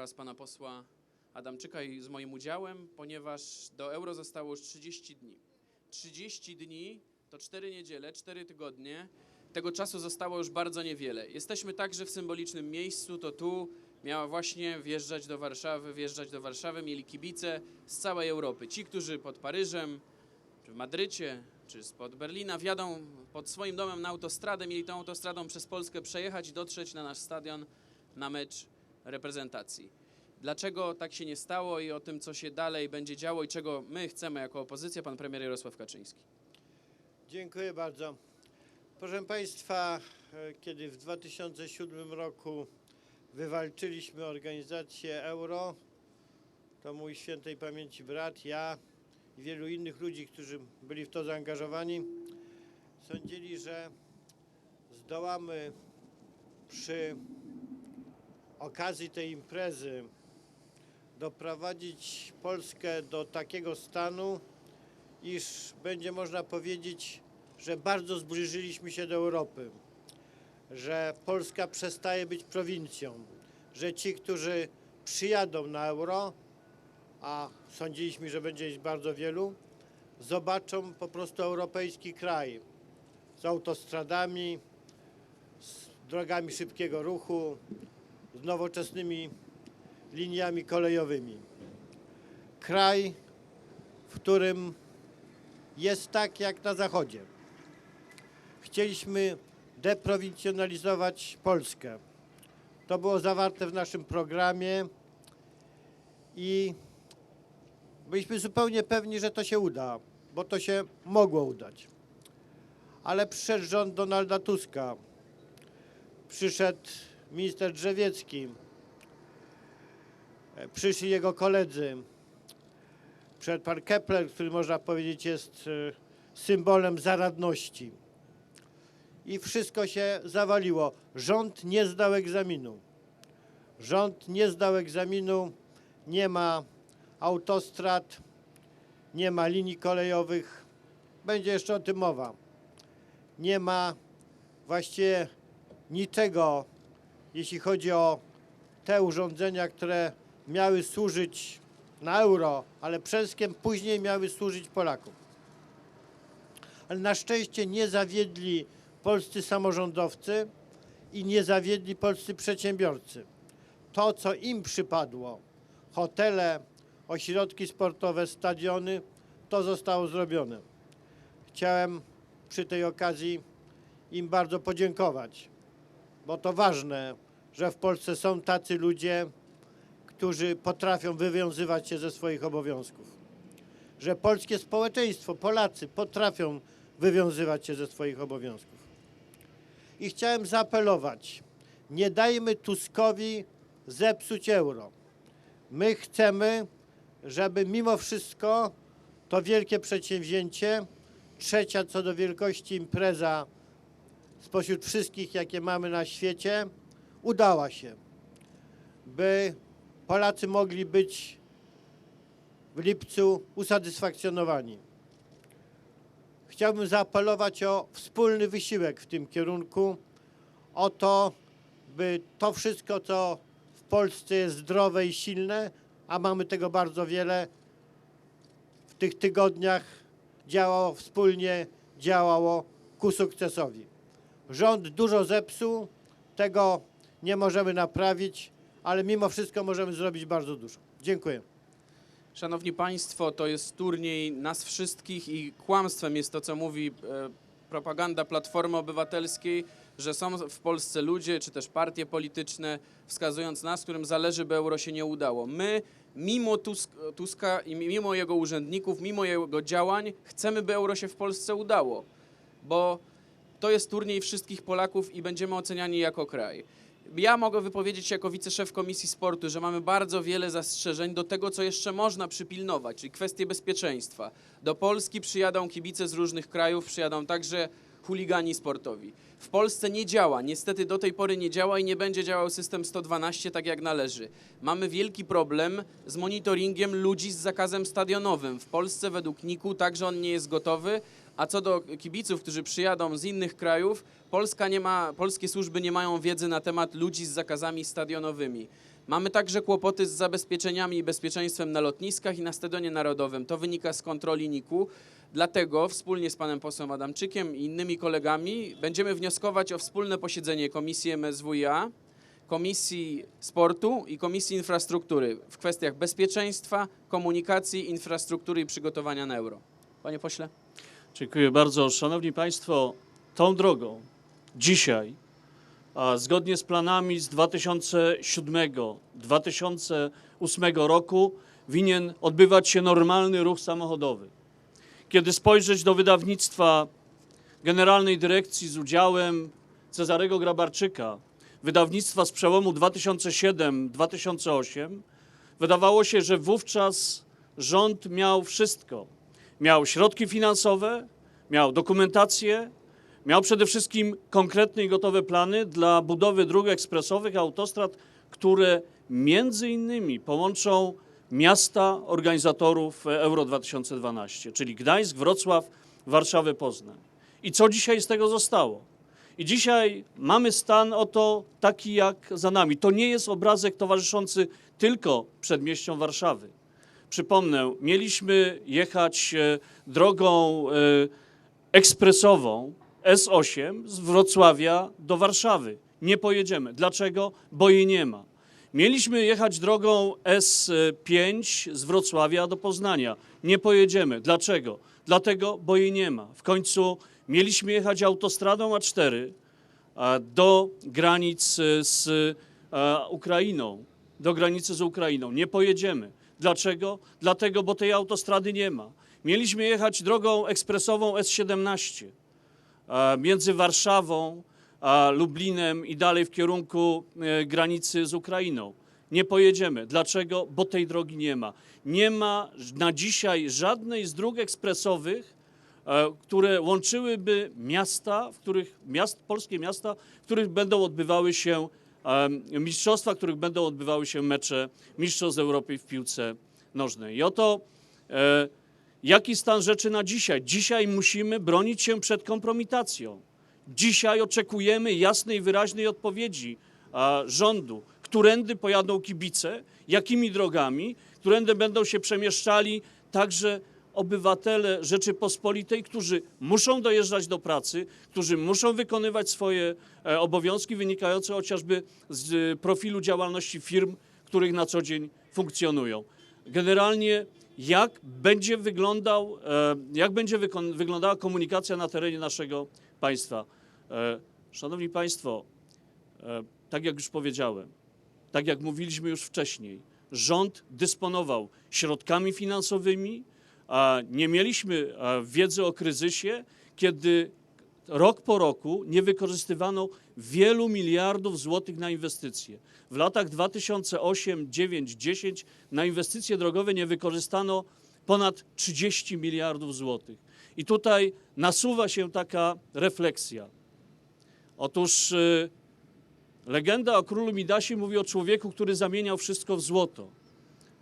oraz pana posła Adamczyka i z moim udziałem, ponieważ do euro zostało już 30 dni. 30 dni to 4 niedziele, 4 tygodnie. Tego czasu zostało już bardzo niewiele. Jesteśmy także w symbolicznym miejscu, to tu miała właśnie wjeżdżać do Warszawy, wjeżdżać do Warszawy, mieli kibice z całej Europy. Ci, którzy pod Paryżem, czy w Madrycie, czy spod Berlina wjadą pod swoim domem na autostradę, mieli tą autostradą przez Polskę przejechać i dotrzeć na nasz stadion na mecz reprezentacji. Dlaczego tak się nie stało i o tym, co się dalej będzie działo i czego my chcemy jako opozycja, pan premier Jarosław Kaczyński. Dziękuję bardzo. Proszę Państwa, e, kiedy w 2007 roku wywalczyliśmy organizację euro, to mój świętej pamięci brat, ja i wielu innych ludzi, którzy byli w to zaangażowani, sądzili, że zdołamy przy okazji tej imprezy doprowadzić Polskę do takiego stanu, iż będzie można powiedzieć, że bardzo zbliżyliśmy się do Europy, że Polska przestaje być prowincją, że ci, którzy przyjadą na euro, a sądziliśmy, że będzie ich bardzo wielu, zobaczą po prostu europejski kraj z autostradami, z drogami szybkiego ruchu, z nowoczesnymi liniami kolejowymi. Kraj, w którym jest tak jak na Zachodzie. Chcieliśmy deprowincjonalizować Polskę. To było zawarte w naszym programie i byliśmy zupełnie pewni, że to się uda, bo to się mogło udać. Ale przyszedł rząd Donalda Tuska, przyszedł minister Drzewiecki, e, przyszli jego koledzy, przed pan Kepler, który można powiedzieć jest e, symbolem zaradności. I wszystko się zawaliło. Rząd nie zdał egzaminu. Rząd nie zdał egzaminu. Nie ma autostrad, nie ma linii kolejowych. Będzie jeszcze o tym mowa. Nie ma właściwie niczego, jeśli chodzi o te urządzenia, które miały służyć na euro, ale przede wszystkim później miały służyć Polakom. Ale na szczęście nie zawiedli polscy samorządowcy i nie zawiedli polscy przedsiębiorcy. To, co im przypadło, hotele, ośrodki sportowe, stadiony, to zostało zrobione. Chciałem przy tej okazji im bardzo podziękować, bo to ważne, że w Polsce są tacy ludzie, którzy potrafią wywiązywać się ze swoich obowiązków. Że polskie społeczeństwo, Polacy potrafią wywiązywać się ze swoich obowiązków. I chciałem zaapelować, nie dajmy Tuskowi zepsuć euro. My chcemy, żeby mimo wszystko to wielkie przedsięwzięcie, trzecia co do wielkości impreza spośród wszystkich, jakie mamy na świecie, udała się. By Polacy mogli być w lipcu usatysfakcjonowani. Chciałbym zaapelować o wspólny wysiłek w tym kierunku, o to, by to wszystko, co w Polsce jest zdrowe i silne, a mamy tego bardzo wiele, w tych tygodniach działało wspólnie, działało ku sukcesowi. Rząd dużo zepsuł, tego nie możemy naprawić, ale mimo wszystko możemy zrobić bardzo dużo. Dziękuję. Szanowni Państwo, to jest turniej nas wszystkich i kłamstwem jest to, co mówi e, propaganda Platformy Obywatelskiej, że są w Polsce ludzie czy też partie polityczne, wskazując nas, którym zależy, by euro się nie udało. My, mimo Tusk, Tuska i mimo jego urzędników, mimo jego działań, chcemy, by euro się w Polsce udało, bo to jest turniej wszystkich Polaków i będziemy oceniani jako kraj. Ja mogę wypowiedzieć się jako wiceszef Komisji Sportu, że mamy bardzo wiele zastrzeżeń do tego, co jeszcze można przypilnować, czyli kwestie bezpieczeństwa. Do Polski przyjadą kibice z różnych krajów, przyjadą także chuligani sportowi. W Polsce nie działa, niestety do tej pory nie działa i nie będzie działał system 112 tak jak należy. Mamy wielki problem z monitoringiem ludzi z zakazem stadionowym. W Polsce według NIK-u także on nie jest gotowy, a co do kibiców, którzy przyjadą z innych krajów, Polska nie ma, polskie służby nie mają wiedzy na temat ludzi z zakazami stadionowymi. Mamy także kłopoty z zabezpieczeniami i bezpieczeństwem na lotniskach i na Stadionie Narodowym. To wynika z kontroli NIK-u. Dlatego wspólnie z panem posłem Adamczykiem i innymi kolegami będziemy wnioskować o wspólne posiedzenie Komisji MSWiA, Komisji Sportu i Komisji Infrastruktury w kwestiach bezpieczeństwa, komunikacji, infrastruktury i przygotowania na euro. Panie pośle? Dziękuję bardzo. Szanowni Państwo, tą drogą dzisiaj, a zgodnie z planami z 2007-2008 roku, winien odbywać się normalny ruch samochodowy. Kiedy spojrzeć do wydawnictwa Generalnej Dyrekcji z udziałem Cezarego Grabarczyka, wydawnictwa z przełomu 2007-2008, wydawało się, że wówczas rząd miał wszystko. Miał środki finansowe, miał dokumentację, miał przede wszystkim konkretne i gotowe plany dla budowy dróg ekspresowych, autostrad, które między innymi połączą miasta organizatorów Euro 2012, czyli Gdańsk, Wrocław, Warszawę, Poznań. I co dzisiaj z tego zostało? I dzisiaj mamy stan oto taki jak za nami. To nie jest obrazek towarzyszący tylko przedmieściom Warszawy. Przypomnę, mieliśmy jechać e, drogą e, ekspresową S8 z Wrocławia do Warszawy. Nie pojedziemy. Dlaczego? Bo jej nie ma. Mieliśmy jechać drogą S5 z Wrocławia do Poznania. Nie pojedziemy. Dlaczego? Dlatego, bo jej nie ma. W końcu mieliśmy jechać autostradą A4 a, do granic e, z Ukrainą. Do granicy z Ukrainą. Nie pojedziemy. Dlaczego? Dlatego, bo tej autostrady nie ma. Mieliśmy jechać drogą ekspresową S17 e, między Warszawą Lublinem i dalej w kierunku e, granicy z Ukrainą. Nie pojedziemy. Dlaczego? Bo tej drogi nie ma. Nie ma na dzisiaj żadnej z dróg ekspresowych, e, które łączyłyby miasta, w których miast, polskie miasta, w których będą odbywały się mistrzostwa, których będą odbywały się mecze Mistrzostw Europy w piłce nożnej. I oto e, jaki stan rzeczy na dzisiaj? Dzisiaj musimy bronić się przed kompromitacją. Dzisiaj oczekujemy jasnej wyraźnej odpowiedzi rządu, którędy pojadą kibice, jakimi drogami, którędy będą się przemieszczali także obywatele Rzeczypospolitej, którzy muszą dojeżdżać do pracy, którzy muszą wykonywać swoje e, obowiązki wynikające chociażby z e, profilu działalności firm, których na co dzień funkcjonują. Generalnie jak będzie, wyglądał, e, jak będzie wyglądała komunikacja na terenie naszego państwa. Szanowni Państwo, tak jak już powiedziałem, tak jak mówiliśmy już wcześniej, rząd dysponował środkami finansowymi, nie mieliśmy wiedzy o kryzysie, kiedy rok po roku nie wykorzystywano wielu miliardów złotych na inwestycje. W latach 2008, 9, 10 na inwestycje drogowe nie wykorzystano ponad 30 miliardów złotych. I tutaj nasuwa się taka refleksja. Otóż y, legenda o królu Midasie mówi o człowieku, który zamieniał wszystko w złoto.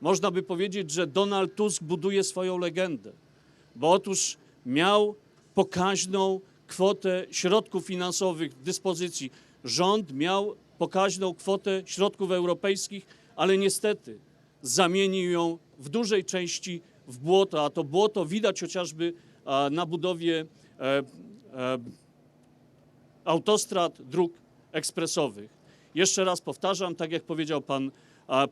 Można by powiedzieć, że Donald Tusk buduje swoją legendę, bo otóż miał pokaźną kwotę środków finansowych w dyspozycji. Rząd miał pokaźną kwotę środków europejskich, ale niestety zamienił ją w dużej części w błoto, a to błoto widać chociażby na budowie e, e, autostrad, dróg ekspresowych. Jeszcze raz powtarzam, tak jak powiedział pan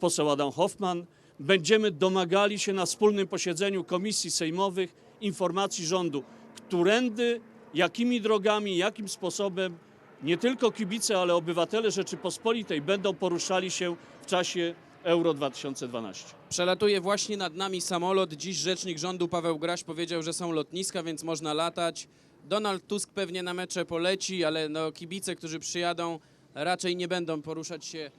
poseł Adam Hoffman, będziemy domagali się na wspólnym posiedzeniu komisji sejmowych informacji rządu, którędy, jakimi drogami, jakim sposobem nie tylko kibice, ale obywatele Rzeczypospolitej będą poruszali się w czasie Euro 2012. Przelatuje właśnie nad nami samolot. Dziś rzecznik rządu Paweł Graś powiedział, że są lotniska, więc można latać. Donald Tusk pewnie na mecze poleci, ale no, kibice, którzy przyjadą, raczej nie będą poruszać się